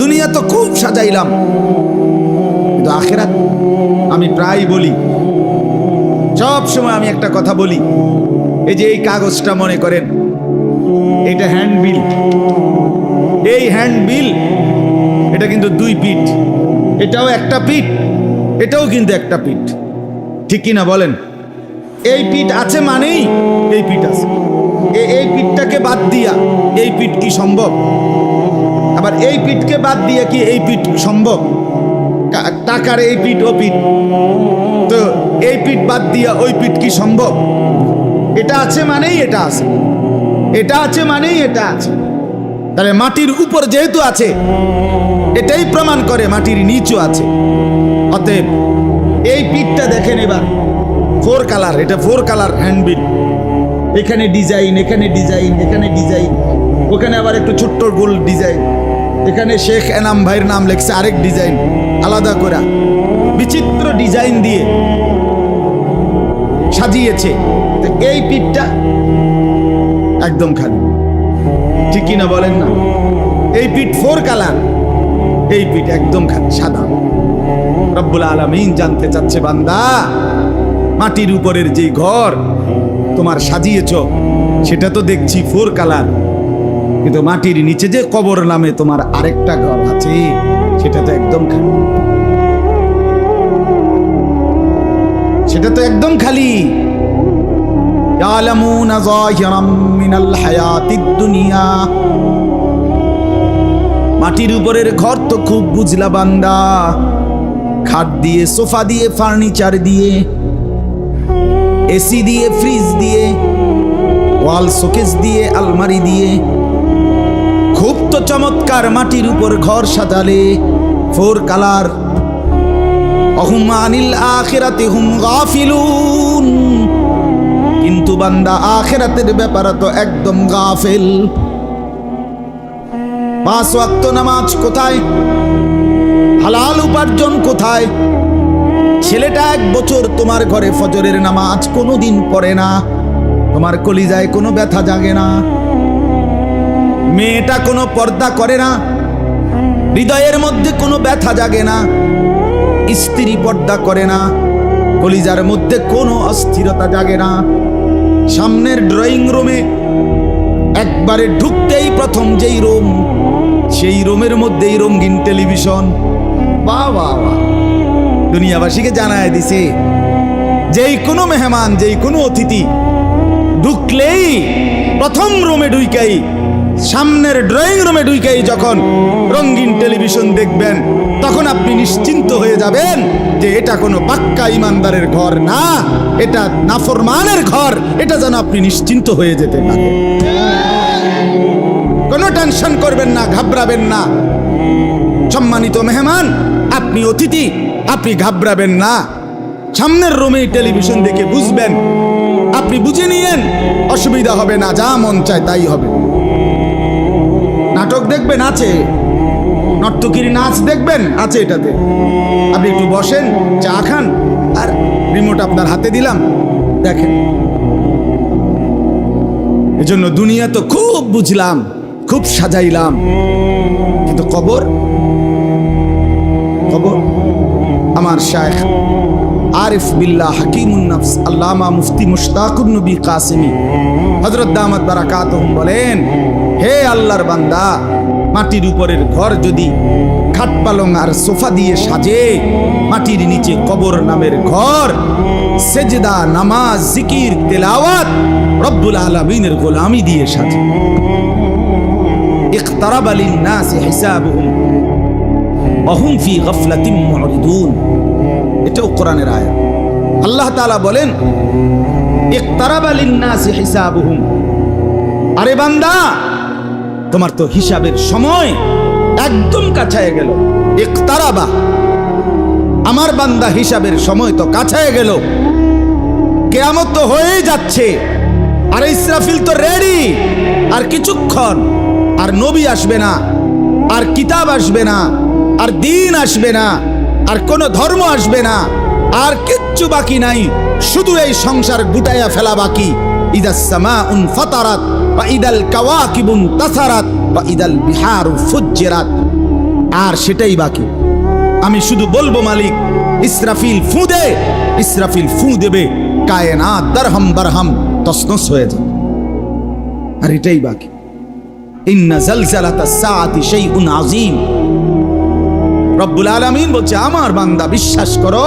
দুনিয়া তো খুব সাজাইলাম, কিন্তু আখেরাত আমি প্রায় বলি, সব সময় আমি একটা কথা বলি, এই যে এই কাগজটা মনে করেন, এটা হ্যান্ড বিল এই হ্যান্ড বিল এটা কিন্তু দুই পিঠ, এটাও একটা পিঠ, এটাও কিন্তু একটা পিঠ। ঠিক কি না বলেন? এই পিঠ আছে মানেই এই পিঠ আছে। এই পিঠটাকে বাদ দিয়া এই পিঠ কি সম্ভব? আবার এই পিঠকে বাদ দিয়ে কি এই পিঠ সম্ভব? টাকার এই পিঠ ও পিঠ। তো এই পিঠ বাদ দিয়া ওই পিঠ কি সম্ভব? এটা আছে মানেই এটা আছে। এটা আছে মানেই এটা আছে। তাহলে মাটির উপর যেহেতু আছে, এটাই প্রমাণ করে মাটির নিচু আছে। অতএব এই পিঠটা দেখেন এবার। ফোর কালার, এটা ফোর কালার হ্যান্ডবিল। এখানে ডিজাইন এখানে ডিজাইন এখানে ডিজাইন। ওখানে আবার একটু ছোট্ট গোল ডিজাইন। এখানে শেখ এনাম ভাইয়ের নাম লেখছে আরেক ডিজাইন, আলাদা করা। বিচিত্র ডিজাইন দিয়ে সাজিয়েছে। এই পিঠটা একদম খালি। ঠিক কিনা বলেন না? এই পিঠ ফোর কালার, এই পিঠ একদম খালি, সাদা। রব্বুল আলমিন জানতে চাচ্ছে, বান্দা, মাটির উপরের যে ঘর তোমার সাজিয়েছ, সেটা তো দেখছি ফোর কালার। কিন্তু মাটির নিচে যে কবর নামে তোমার আরেকটা ঘর আছে সেটা তো একদম খালি সেটা তো একদম খালি يعلمون ظاهرا من الحياة الدنيا মাটির উপরের ঘর তো খুব বুঝলা বান্দা খাট দিয়ে সোফা দিয়ে ফার্নিচার দিয়ে এসি দিয়ে ফ্রিজ দিয়ে ওয়াল শোকেস দিয়ে আলমারি দিয়ে খুব তো চমৎকার মাটির উপর ঘর সাজালে। Four colour. অহুম আনিল আখিরাতে হুম গাফিলুন। কিন্তু বান্দা আখেরাতের ব্যাপারে তো একদম গাফেল। পাঁচ ওয়াক্ত নামাজ কোথায়? হালাল উপার্জন কোথায়? ছেলেটা এক বছর তোমার ঘরে ফজরের নামাজ কোনোদিন পড়ে না। তোমার কলিজায় কোনো ব্যথা জাগে না। মেয়েটা কোনো পর্দা করে না। হৃদয়ের মধ্যে কোনো ব্যথা জাগে না। স্ত্রী পর্দা করে না। কলিজার মধ্যে কোনো অস্থিরতা জাগে না। সামনের ড্রয়িং রুমে একবারে ঢুকতেই প্রথম যেই রুম, সেই রুমের মধ্যেই রঙিন টেলিভিশন। বাহ বাহ দুনিয়াবাসীকে জানায় দিছে, যেই কোনো মেহমান, যেই কোনো অতিথি ঢুকলেই প্রথম রুমে ঢুইকাই সামনের ড্রয়িং রুমে ঢুইকাই যখন রঙিন টেলিভিশন দেখবেন, তখন আপনি নিশ্চিন্ত হয়ে যাবেন যে এটা কোনো পাক্কা ইমানদারের ঘর না, এটা নাফরমানের ঘর, এটা যেন আপনি নিশ্চিন্ত হয়ে যেতে পারেন। কোনো টেনশন করবেন না, ঘাবড়াবেন না। সম্মানিত মেহমান, আপনি অতিথি, আপনি ঘাবড়াবেন না। সামনের রুমেই টেলিভিশন দেখে বুঝবেন, আপনি বুঝে নিয়েন, অসুবিধা হবে না, যা মন চায় তাই হবে। নাটক দেখবেন আছে। নর্তকীর নাচ দেখবেন আছে এটাতে। আপনি একটু বসেন, চা খান, আর রিমোট আপনার হাতে দিলাম। দেখেন। এজন্য দুনিয়া তো খুব বুঝলাম, খুব সাজাইলাম। কিন্তু কবর? কবর? আমার শায়েখ আরিফ বিল্লাহ হাকিমুন নফস আল্লামা মুফতি মুশতাকুন নবী কাসিমি। হযরত দামাত বারাকাতুহুম বলেন হে আল্লাহর বান্দা মাটির উপরের ঘর যদি খাট পালং আর সোফা দিয়ে সাজে মাটির নিচে কবর নামের ঘর সেজদা নামাজ জিকির তেলাওয়াত রব্বুল আলামিনের গোলামি দিয়ে সাজে اقترب للناس حسابهم وهم في غفلة معرضون এটাও কোরআনের আয়াত আল্লাহ তাআলা বলেন اقترب للناس حسابهم আরে বান্দা তোমার তো হিসাবের সময় একদম কাছায় গেল। ইকতারাবা। আমার বান্দা হিসাবের সময় তো কাছায় গেল। কেয়ামত তো হয়েই যাচ্ছে। আর ইসরাফিল তো রেডি আর কিছুক্ষণ, আর নবী আসবে না, আর কিতাব আসবে না, আর দিন আসবে না, আর কোনো ধর্ম আসবে না, আর কিচ্ছু বাকি নাই। শুধু এই সংসার গুটাইয়া ফেলা বাকি। ইদা সামা উন ফাতারাত। ইদাল কাওয়াকিবুন তাসারাত বা ইদাল বিহার ফুজ্জেরাত। আর সেটাই বাকি। আমি শুধু বলব, মালিক, ইসরাফিল ফু দে, ইসরাফিল ফু দেবে, কায়নাত দারহাম বারহাম, তসনস হয়ে যাবে আর এটাই বাকি। ইন্না জালজালাতা সাআতি শাইউন আযীম। রব্বুল আলামিন বলছে, আমার বান্দা, বিশ্বাস করো।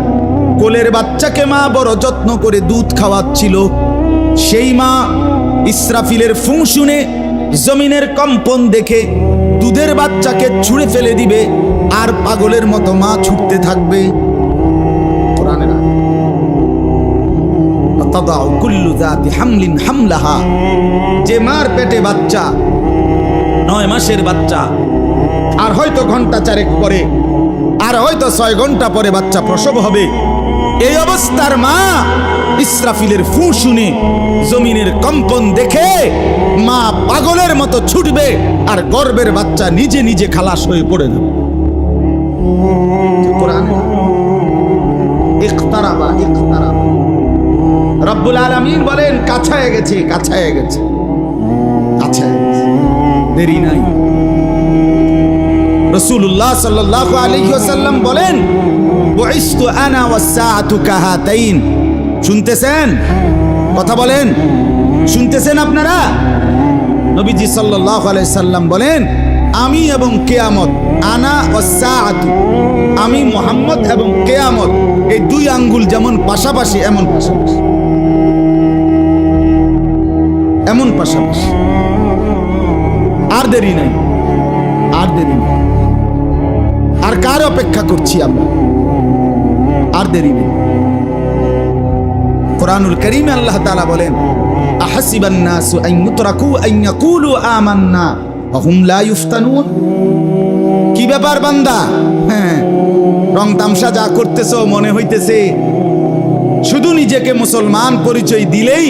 কোলের বাচ্চাকে মা বড় যত্ন করে দুধ খাওয়াচ্ছিল। সেই মা ইসরাফিলের ফুং শুনে জমিনের কম্পন দেখে দুধের বাচ্চাকে ছুঁড়ে ফেলে দিবে, আর পাগলের মতো মা ছুটতে থাকবে। যে মার পেটে বাচ্চা, নয় মাসের বাচ্চা, আর হয়তো ঘণ্টা চারেক পরে, আর হয়তো ছয় ঘণ্টা পরে বাচ্চা প্রসব হবে। এই অবস্থার মা ইসরাফিলের ফু শুনে জমিনের কম্পন দেখে মা পাগলের মতো ছুটবে আর গর্বের বাচ্চা নিজে নিজে খালাস হয়ে পড়ে যাবে। ইখতারাবা ইখতারাবা রব্বুল আলামিন বলেন, কাছায় গেছে কাছায় গেছে। কাছায় গেছে। দেরি নাই। রসূলুল্লাহ সাল্লাল্লাহু আলাইহি ওয়াসাল্লাম বলেন বুইসতু আনা ওয়াস সাআতু কাহাতাইন। শুনতেছেন? কথা বলেন? শুনতেছেন আপনারা? নবীজি সাল্লাল্লাহু আলাইহি সাল্লাম বলেন, আমি এবং কেয়ামত, আনা ওয়াস সাআতু, আমি মোহাম্মদ এবং কেয়ামত, এই দুই আঙ্গুল যেমন পাশাপাশি, এমন পাশাপাশি। এমন পাশাপাশি। আর দেরি নাই, আর দেরি নাই। আর কার অপেক্ষা করছি আমরা? আর দেরি নেই। কোরআনুল করিম আল্লাহ তাআলা বলেন কি ব্যাপার বান্দা? হ্যাঁ রং তামসা যা করতেছো মনে হইতেছে, শুধু নিজেকে মুসলমান পরিচয় দিলেই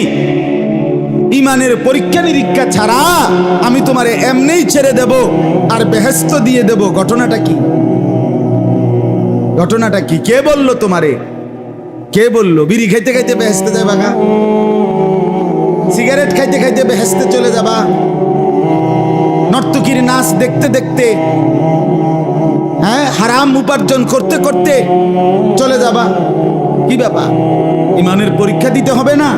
ইমানের পরীক্ষা নিরীক্ষা ছাড়া আমি তোমারে এমনেই ছেড়ে দেব আর বেহেস্ত দিয়ে দেব। ঘটনাটা কি? ঘটনাটা কি? কে বলল তোমারে? কে বলল? বিড়ি খাইতে খাইতে বেহেস্তে যাবা গা। সিগারেট খাইতে খাইতে বেহেস্তে চলে যাবা। নর্তকীর নাচ দেখতে দেখতে হ্যাঁ হারাম উপার্জন করতে করতে চলে যাবা। কি ব্যাপার? ইমানের পরীক্ষা দিতে হবে না?